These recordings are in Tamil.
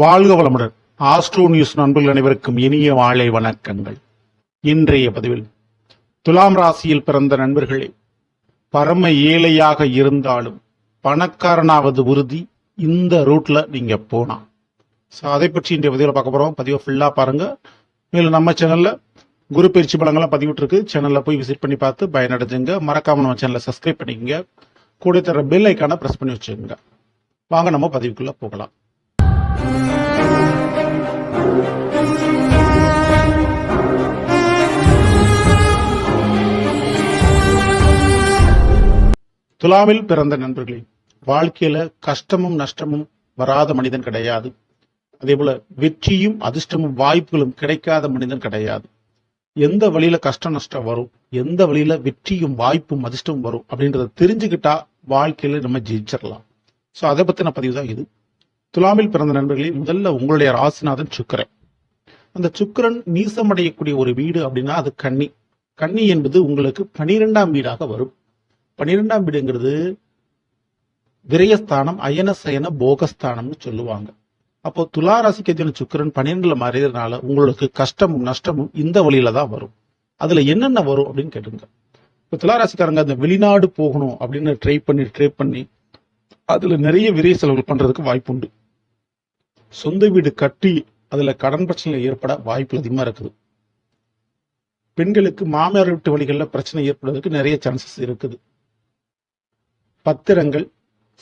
வாழ்க வளமுடன். ஆஸ்ட்ரோ நியூஸ் நண்பர்கள் அனைவருக்கும் இனிய வாழை வணக்கங்கள். இன்றைய பதிவில் துலாம் ராசியில் பிறந்த நண்பர்களே பரம ஏழையாக இருந்தாலும் பணக்காரனாவது உறுதி. இந்த ரூட்ல நீங்க போனா ஸோ அதை பற்றி இன்றைய பதிவில் பார்க்க போறோம். பதிவை ஃபுல்லா பாருங்க. மேலும் நம்ம சேனல்ல குரு பயிற்சி பலங்கள்லாம் பதிவிட்டிருக்கு. சேனல்ல போய் விசிட் பண்ணி பார்த்து பயனடைஞ்சுங்க. மறக்காம நம்ம சேனலை சப்ஸ்கிரைப் பண்ணிக்கங்க. கூட தர பெல் ஐக்கான ப்ரெஸ் பண்ணி வச்சுக்கோங்க. வாங்க நம்ம பதிவுக்குள்ள போகலாம். துலாமில் பிறந்த நண்பர்களே வாழ்க்கையில கஷ்டமும் நஷ்டமும் வராத மனிதன் கிடையாது. அதே போல வெற்றியும் அதிர்ஷ்டமும் வாய்ப்புகளும் கிடைக்காத மனிதன் கிடையாது. எந்த வழியில கஷ்டம் நஷ்டம் வரும் எந்த வழியில வெற்றியும் வாய்ப்பும் அதிர்ஷ்டமும் வரும் அப்படின்றத தெரிஞ்சுக்கிட்டா வாழ்க்கையில நம்ம ஜெயிச்சிடலாம் சோ அதை பத்தின பதிவு தான் இது. துலாமில் பிறந்த நண்பர்களே முதல்ல உங்களுடைய ராசிநாதன் சுக்கிரன். அந்த சுக்கிரன் நீசமடையக்கூடிய ஒரு வீடு அப்படின்னா அது கன்னி. கன்னி என்பது உங்களுக்கு பனிரெண்டாம் வீடாக வரும். பன்னிரெண்டாம் வீடுங்கிறது விரயஸ்தானம் அயனசயன போகஸ்தானம்னு சொல்லுவாங்க. அப்போ துலா ராசிக்கு எதிரான சுக்கிரன் பன்னிரெண்டுல மறையறதுனால உங்களுக்கு கஷ்டமும் நஷ்டமும் இந்த வழியில தான் வரும். அதுல என்னென்ன வரும் அப்படின்னு கேட்டுங்க. இப்போ துலா ராசிக்காரங்க அந்த வெளிநாடு போகணும் அப்படின்னு ட்ரை பண்ணி ட்ரை பண்ணி அதுல நிறைய விரைய செலவுகள் பண்றதுக்கு வாய்ப்பு உண்டு. சொந்த வீடு கட்டி அதுல கடன் பிரச்சனை ஏற்பட வாய்ப்பு அதிகமா இருக்குது. பெண்களுக்கு மாமியார் வீட்டு வழிகளில் பிரச்சனை ஏற்படுவதற்கு நிறைய சான்சஸ் இருக்குது. பத்திரங்கள்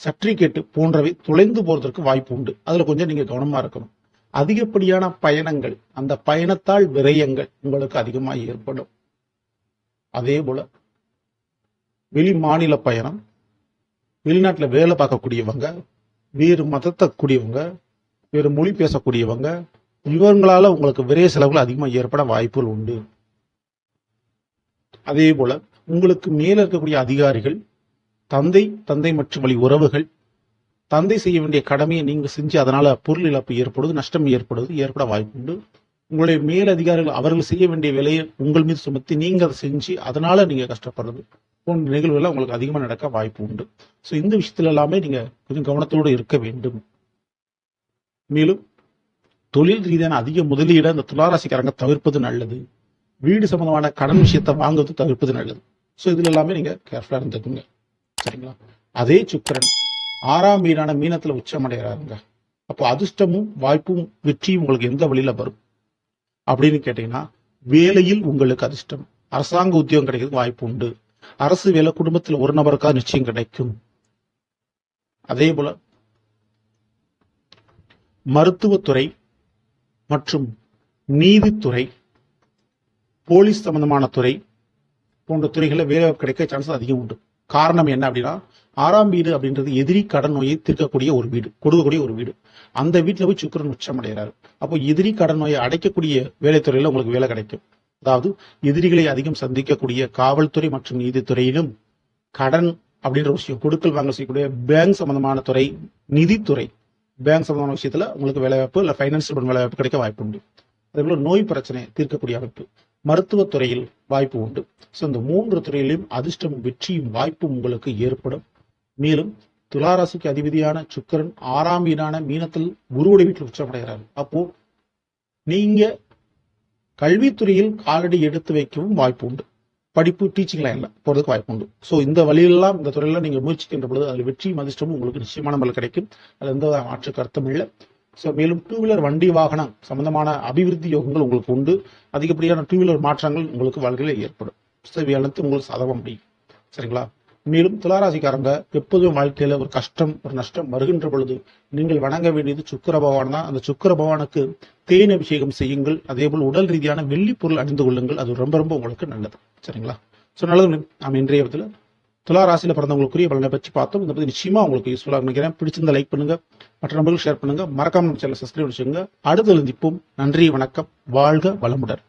சர்டிபிகேட் போன்றவை தொலைந்து போறதற்கு வாய்ப்பு உண்டு. அதுல கொஞ்சம் நீங்க கவனமா இருக்கணும். அதிகப்படியான பயணங்கள் அந்த பயணத்தால் விரயங்கள் உங்களுக்கு அதிகமாக ஏற்படும். அதே போல வெளி மாநில பயணம் வெளிநாட்டில் வேலை பார்க்கக்கூடியவங்க வேறு மதத்தை கூடியவங்க வேறு மொழி பேசக்கூடியவங்க இவங்களால உங்களுக்கு விரைய செலவுகள் அதிகமாக ஏற்பட வாய்ப்புகள் உண்டு. அதே போல உங்களுக்கு மேல இருக்கக்கூடிய அதிகாரிகள் தந்தை தந்தை மற்றும் வழி உறவுகள். தந்தை செய்ய வேண்டிய கடமையை நீங்க செஞ்சு அதனால பொருள் இழப்பு ஏற்படுது நஷ்டம் ஏற்படுவது ஏற்பட வாய்ப்பு உண்டு. உங்களுடைய மேலதிகாரிகள் அவர்கள் செய்ய வேண்டிய வேலையை உங்கள் மீது சுமத்தி நீங்க அதை செஞ்சு அதனால நீங்க கஷ்டப்படுறது. போன்ற நிகழ்வுகள் உங்களுக்கு அதிகமா நடக்க வாய்ப்பு உண்டு. ஸோ இந்த விஷயத்துல எல்லாமே நீங்க கொஞ்சம் கவனத்தோடு இருக்க வேண்டும். மேலும் தொழில் ரீதியான அதிக முதலீடை இந்த துளாராசிக்காரங்க தவிர்ப்பது நல்லது. வீடு சம்பந்தமான கடன் விஷயத்தை வாங்குவது தவிர்ப்பது நல்லது. ஸோ இதுல எல்லாமே நீங்க கேர்ஃபுல்லா இருந்துக்குங்க. சரிங்களா? அதே சுக்கரன் ஆறாம் வீடான மீனத்துல உச்சமடைகிறாருங்க. அப்போ அதிர்ஷ்டமும் வாய்ப்பும் வெற்றியும் உங்களுக்கு எந்த வழியில வரும்? அப்படின்னு கேட்டீங்கன்னா வேலையில் உங்களுக்கு அதிர்ஷ்டம். அரசாங்க உத்தியோகம் கிடைக்கிறதுக்கு வாய்ப்பு உண்டு. அரசு வேலை குடும்பத்தில் ஒரு நபருக்காக நிச்சயம் கிடைக்கும். அதே போல மருத்துவத்துறை மற்றும் நீதித்துறை போலீஸ் சம்பந்தமான துறை போன்ற துறைகளில் வேலை கிடைக்க சான்சஸ் அதிகம் உண்டு. காரணம் என்ன அப்படின்னா ஆறாம் வீடு அப்படின்றது எதிரி கடன் நோயை தீர்க்கக்கூடிய ஒரு வீடு கொடுக்கக்கூடிய ஒரு வீடு. அந்த வீட்டில் போய் சுக்கரன் உச்சம் அடைகிறாரு. அப்போ எதிரி கடன் நோயை அடைக்கக்கூடிய வேலைத்துறையில் உங்களுக்கு வேலை கிடைக்கும். அதாவது எதிரிகளை அதிகம் சந்திக்கக்கூடிய காவல்துறை மற்றும் நீதித்துறையிலும் கடன் அப்படின்ற விஷயம் கொடுக்கல் வாங்கல் செய்யக்கூடிய பேங்க் சம்பந்தமான துறை நிதித்துறை பேங்க் சம்பந்தமான விஷயத்துல உங்களுக்கு வேலைவாய்ப்பு இல்லை ஃபைனான்சியல் ஃபைனான்ஸ் கிடைக்க வாய்ப்பு உண்டு அதே போல நோய் பிரச்சனை தீர்க்கக்கூடிய அமைப்பு. மருத்துவத்துறையில் வாய்ப்பு உண்டு. ஸோ இந்த மூன்று துறையிலும் அதிர்ஷ்டமும் வெற்றியும் வாய்ப்பும் உங்களுக்கு ஏற்படும். மேலும் துளாராசிக்கு அதிபதியான சுக்கரன் ஆறாம் வீடான மீனத்தில் குருவுடைய வீட்டில் உச்சமடைகிறார். அப்போ நீங்க கல்வித்துறையில் காலடி எடுத்து வைக்கவும் வாய்ப்பு உண்டு. படிப்பு டீச்சிங் லைன்ல போறதுக்கு வாய்ப்பு உண்டு. ஸோ இந்த வழியிலெல்லாம் இந்த துறையில நீங்க முயற்சிக்கின்ற பொழுது அதில் வெற்றியும் அதிர்ஷ்டமும் உங்களுக்கு நிச்சயமான முறையில் கிடைக்கும். அது எந்த மாற்று கருத்தும் இல்லை. ஸோ மேலும் டூ வீலர் வண்டி வாகனம் சம்பந்தமான அபிவிருத்தி யோகங்கள் உங்களுக்கு உண்டு. அதிகப்படியான டூ வீலர் மாற்றங்கள் உங்களுக்கு வாழ்க்கையில் ஏற்படும். ஸோ இவை அனைத்து உங்களுக்கு சாதகம் முடியும் சரிங்களா? மேலும் துளாராசிக்காரங்க எப்போதும் வாழ்க்கையில ஒரு கஷ்டம் ஒரு நஷ்டம் வருகின்ற பொழுது நீங்கள் வணங்க வேண்டியது சுக்கர பகவான் தான். அந்த சுக்கர பகவானுக்கு தேன் அபிஷேகம் செய்யுங்கள். அதே போல் உடல் ரீதியான வெள்ளி பொருள் அணிந்து கொள்ளுங்கள். அது ரொம்ப ரொம்ப உங்களுக்கு நல்லது. சரிங்களா? ஸோ நல்லது நாம் இன்றைய விதத்தில் துலா ராசியில் பிறந்தவங்களுக்குரிய பலனை பற்றி பார்த்தோம். இதை பற்றி நிச்சயமா உங்களுக்கு யூஸ்ஃபுல்லாக நினைக்கிறேன். பிடிச்சிருந்த லைக் பண்ணுங்க. மற்ற நம்பர்கள் ஷேர் பண்ணுங்க. மறக்காம சேனல் சப்ஸ்கிரைப் வச்சுக்கோங்க அடுத்த சந்திப்போம் நன்றி வணக்கம். வாழ்க வளமுடன்.